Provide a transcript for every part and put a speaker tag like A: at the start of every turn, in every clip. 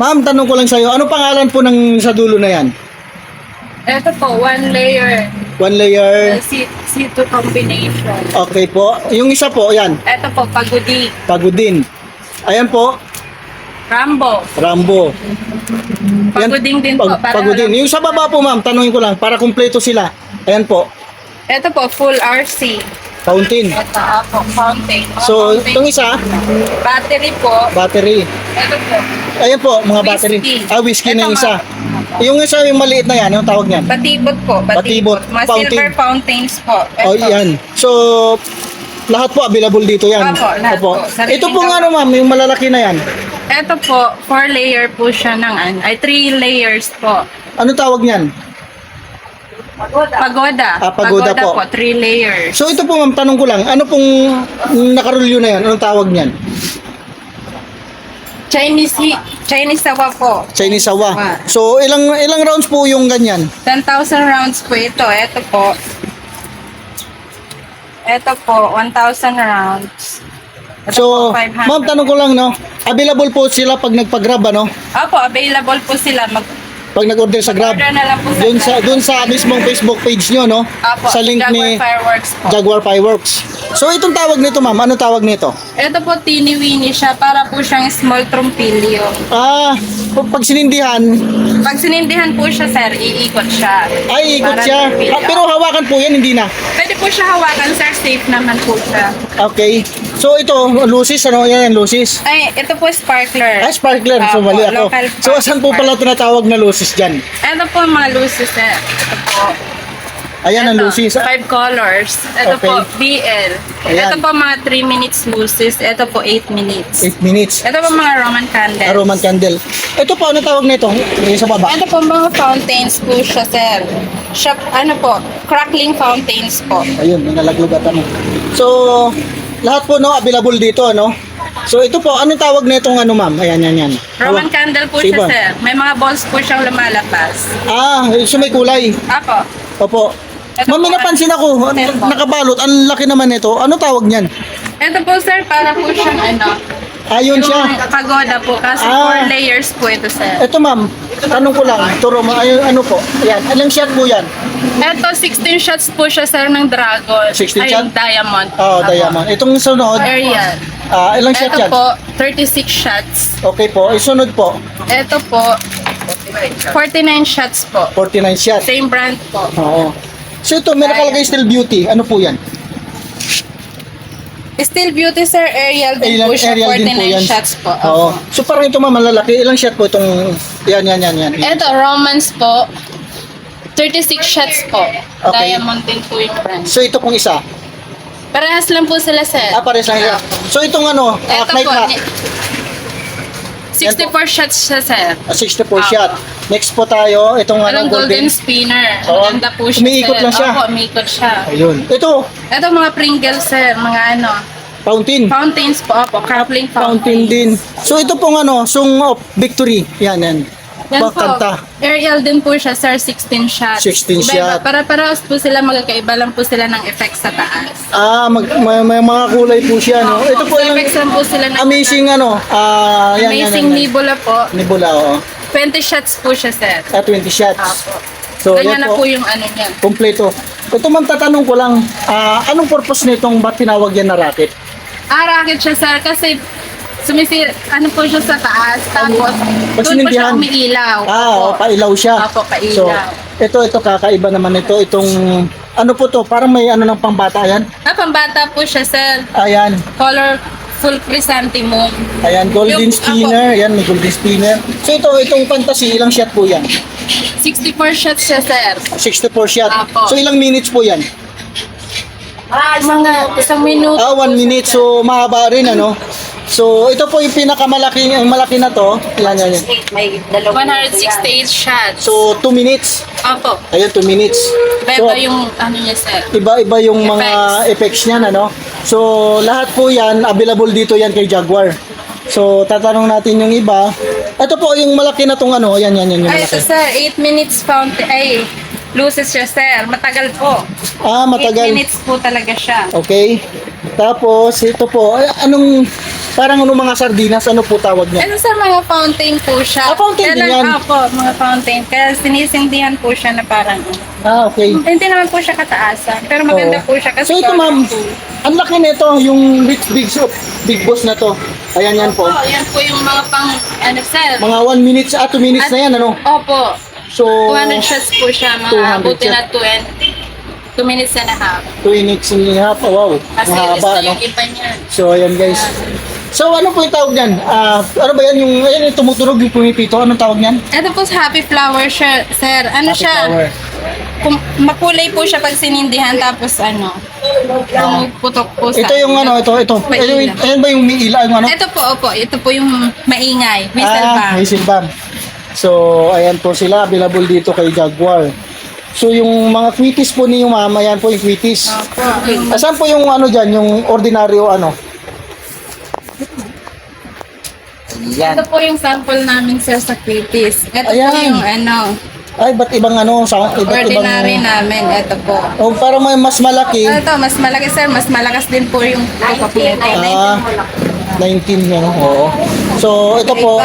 A: Ma'am, tanong ko lang sa'yo, ano pangalan po ng sa dulo na yan?
B: Ito po, one layer.
A: One layer.
B: C- C2 combination.
A: Okay po. Yung isa po, yan.
B: Ito po, pagudi.
A: Pagudin. Ayan po,
B: Rambo.
A: Rambo.
B: Paguding din po.
A: pag-
B: para
A: pagudin.
B: alam-
A: Yung sa baba po, ma'am, tanungin ko lang, para kumpleto sila. Ayan po,
B: Ito po, full RC.
A: Fountain.
B: Ito fountain.
A: So,
B: fountain.
A: itong isa,
B: Battery po.
A: battery.
B: Ito po.
A: Ayan po, mga
B: Whiskey.
A: battery. Ah, whiskey na
B: Ito,
A: yung isa. Yung isa, yung maliit na yan, yung tawag niyan.
B: Batibot po.
A: Batibot.
B: Batibot. Mga
A: Fountain.
B: silver fountains po. Ito.
A: Oh, yan. So, lahat po available dito yan.
B: Opo, lahat po. Sariling
A: Ito po
B: gamit.
A: nga ano, ma'am, yung malalaki na yan.
B: Ito po, four layer po siya ng ano, ay three layers po.
A: Ano tawag niyan?
B: Pagoda.
A: Ah, pagoda po.
B: three layers.
A: So ito po ma'am, tanong ko lang, ano pong nakarulyo na yan? Anong tawag niyan?
B: Chinese Chinese sawa po.
A: Chinese sawa. So ilang ilang rounds po yung ganyan?
B: 10,000 rounds po ito. Ito po. Ito po, 1,000 rounds. Ito
A: So,
B: po, 500.
A: ma'am, tanong ko lang, no? Available po sila pag nagpa-grab, ano?
B: Opo, available po sila. Mag
A: Pag nag-order sa Grab.
B: order na lang po sa
A: Doon sa
B: Grab.
A: doon sa mismong Facebook page nyo, no?
B: Opo,
A: sa link
B: Jaguar
A: ni
B: Fireworks po.
A: Jaguar Fireworks. So itong tawag nito, ma'am, ano tawag nito?
B: Ito po, teeny-weeny siya. Para po siyang small trumpilyo.
A: Ah, pag sinindihan,
B: Pag sinindihan po siya, sir, iikot siya.
A: ay ikot
B: Para
A: siya. Ah, pero hawakan po yan, hindi na.
B: Pwede po siya hawakan, sir. Safe naman po siya.
A: Okay. So ito, lucis, ano? Yan, yan, lucis.
B: Ay, ito po sparkler.
A: Ah, sparkler. So, mali ako.
B: local
A: So, saan po pala tinatawag na lucis dyan?
B: Ito po mga luces, sir. Ito po.
A: Ayan ang
B: Ito,
A: lucis. Ah,
B: Five colors. Ito
A: Okay.
B: po, BL.
A: Ayan.
B: Ito po mga 3 minutes luces. Ito po 8 minutes.
A: 8 minutes.
B: Ito po mga Roman candles.
A: A Roman candle. Ito po, ano tawag nito? Yung sa baba.
B: Ito po mga fountains po siya, sir. Shop, ano po, crackling fountains po.
A: Ayun, may nalaglugat ano. So, lahat po no, available dito, ano? So, ito po, anong tawag nitong ano, ma'am? Ayan, yan, yan.
B: Roman
A: Hawak.
B: candle po
A: Siba.
B: siya, sir. May mga balls po siyang lumalabas.
A: Ah, so may kulay.
B: Apo.
A: Opo.
B: Ito
A: Ma'am, may napansin ako,
B: Ito po.
A: nakabalot, ang laki naman nito. Ano tawag niyan?
B: Ito po, sir, para po siyang ano,
A: Ayun siya.
B: yung pagoda po. Kasi
A: Ah.
B: four layers po ito, sir.
A: Ito ma'am, tanong ko lang, turo mo, ayun, ano po? Ayan, ilang shot po yan?
B: Ito, 16 shots po siya, sir, ng dragon.
A: 16
B: Ay,
A: shot?
B: diamond.
A: Oh, diamond. Itong sunod,
B: Ariel.
A: ah, ilang shot
B: Ito
A: yan?
B: po, 36 shots.
A: Okay po, isunod po,
B: Ito po, 49 shots po.
A: 49 shot.
B: Same brand po.
A: Oo. So ito, may nakalagay still beauty. Ano po yan?
B: Still Beauty, sir, Ariel din
A: Ariel-
B: po siya.
A: Ariel din po
B: 49
A: yan.
B: shots po.
A: Oo. So parang ito ma'am, malalaki. Ilang shot po itong, yan, yan, yan, yan.
B: Ito, Romance po. 36 shots po.
A: Okay.
B: Diamond din po yung brand.
A: So ito pong isa.
B: Parehas lang po sila, sir.
A: Ah, pares lang. So itong ano, uh,
B: Ito po,
A: na,
B: ni- 64 shots siya, sir.
A: 64
B: Ah.
A: shot. Next po tayo, itong ano,
B: Anong golden
A: golden.
B: spinner?
A: Oo.
B: Maganda po siya,
A: Umiikot
B: sir.
A: lang siya.
B: Opo, umiikot siya.
A: Ayun. Ito,
B: Ito mga Pringles, sir. Mga ano,
A: fountain.
B: fountains po. Opo, crackling
A: Fountain
B: fountains.
A: din. So ito pong ano, Song of Victory. Yan, yan.
B: Yan po.
A: Kanta.
B: Ariel din po siya, sir. 16 shots.
A: 16
B: Iba-iba.
A: shot.
B: Para-parehas po sila magkakaiba lang po sila ng effects sa taas.
A: Ah, mag, may, may mga kulay po siya, no? Ito po yung
B: effects lang po sila ng
A: amazing ano, ah, yan, yan,
B: Amazing
A: yan, yan.
B: Nebula po.
A: Nebula, oo.
B: 20 shots po siya, sir.
A: Ah, 20 shots.
B: Apo.
A: So,
B: Ganyan
A: yan
B: na
A: po.
B: po yung ano niya.
A: Kompleto. Ito ma'am, tatanong ko lang, ah, anong purpose nitong ba't tinawag yan na racket?
B: Ah, rocket siya, sir. Kasi sumisi, ano po siya sa taas. Tapos,
A: Pag
B: doon po siya
A: sinindihan?
B: umiilaw.
A: Ah,
B: Opo.
A: oh, pailaw siya.
B: Opo, pailaw.
A: So, ito, ito, kakaiba naman ito. Itong, ano po to, parang may ano ng pambata yan.
B: Ah, pambata po siya, sir.
A: Ayan,
B: Colorful chrysanthemum.
A: ayan, golden
B: Yung-
A: spinner. Ayan, may golden spinner. So, ito, itong fantasy, ilang shot po yan?
B: 64 shots siya, sir.
A: 64 shot.
B: Apo.
A: So, ilang minutes po yan?
B: Mga isang minuto.
A: Ah, one minute. So, mahaba rin, ano? So, ito po yung pinakamalaki, ang malaki na to. Yan, yan.
C: May dalawang
B: 168 shots.
A: So, 2 minutes.
B: Opo.
A: Ayun, 2 minutes. So,
B: Iba yung ano niya, sir.
A: iba-iba yung mga effects niyan, ano? So, lahat po yan, available dito yan kay Jaguar. So, tatanong natin yung iba. Ito po, yung malaki na tong ano, yan, yan, yan, yung
B: Ay, ito,
A: malaki.
B: sir. 8 minutes fountain. Ay, loses siya, sir. Matagal po.
A: Ah,
B: 8
A: matagal.
B: minutes po talaga siya.
A: Okay. Tapos, ito po, ay, anong Parang ano mga sardinas, ano po tawag niya?
B: Ano sir, mga fountain po siya.
A: Ah, fountain din
B: Kaya
A: yan.
B: lang- Opo, mga fountain. Kaya sinisindihan po siya na parang,
A: Ah, okay.
B: hindi naman po siya kataasan. Pero maganda
A: Oo.
B: po siya kasi
A: So ito ma'am,
B: po.
A: ang laki nito, yung rich big soup, big boss na to. Ayan yan po.
B: Opo, yan po yung mga pang, ano sir.
A: Mga 1 minutes, ah 2 minutes na yan, ano?
B: Opo,
A: So,
B: 200 shots po siya.
A: 200
B: Mga abutin na 2 2 minutes and a half.
A: 2 minutes and a half, oh, wow.
B: Kasi
A: Mahaba,
B: gusto
A: ano?
B: yung iba niyan.
A: So, ayan guys. So, ano po yung tawag niyan? Ah, ano ba yan? Yung, ayan, yung tumutunog, yung pumipito. Anong tawag niyan?
B: Ito po sa happy flower siya, sir. Ano
A: Happy
B: siya?
A: flower.
B: Kung, makulay po siya pag sinindihan tapos ano, putok po sa...
A: Ito yung ano, ito, ito.
B: May
A: Ito,
B: ilaw.
A: ayan ba yung may yung ano?
B: Ito po, opo. Ito po yung maingay. Whistle
A: ah,
B: bomb.
A: whistle bomb. So, ayan po sila. Available dito kay Jaguar. So, yung mga quitties po ni mama, yan po yung quitties.
B: Opo.
A: Asan po yung ano dyan, yung ordinaryo ano? Yan.
B: Ito po yung sample namin sir sa Quitis. Ito po
A: Ayan.
B: yung ano,
A: Ay, ba't ibang ano, sa iba't ibang...
B: ordinary namin. Ito po.
A: Oh, para may mas malaki.
B: Ito, mas malaki sir. Mas malakas din po yung nito.
A: Ah, 19 yan, oo. So, ito po,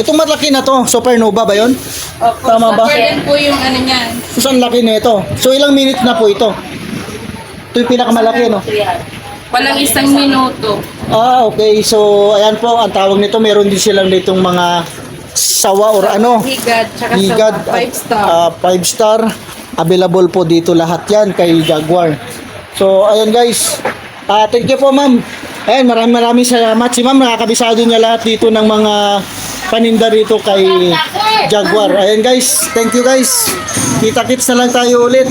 A: ito malaki na to, supernova ba yun?
B: Opo.
A: Tama ba?
B: Yan po yung ano niyan.
A: So, saan laki na ito? So, ilang minutes na po ito? Ito yung pinakamalaki, no?
B: Walang isang minuto.
A: Ah, okay. So, ayan po, ang tawag nito, meron din silang ditong mga sawa or ano,
B: Higad, tsaka
A: higad,
B: sa 5 star.
A: ah, five star. Available po dito lahat yan kay Jaguar. So, ayan guys. Ah, thank you po, ma'am. Ayan, maraming maraming salamat. Si ma'am, nakakabisado niya lahat dito ng mga paninda rito kay Jaguar. Ayan guys, thank you guys. Kita-kits na lang tayo ulit.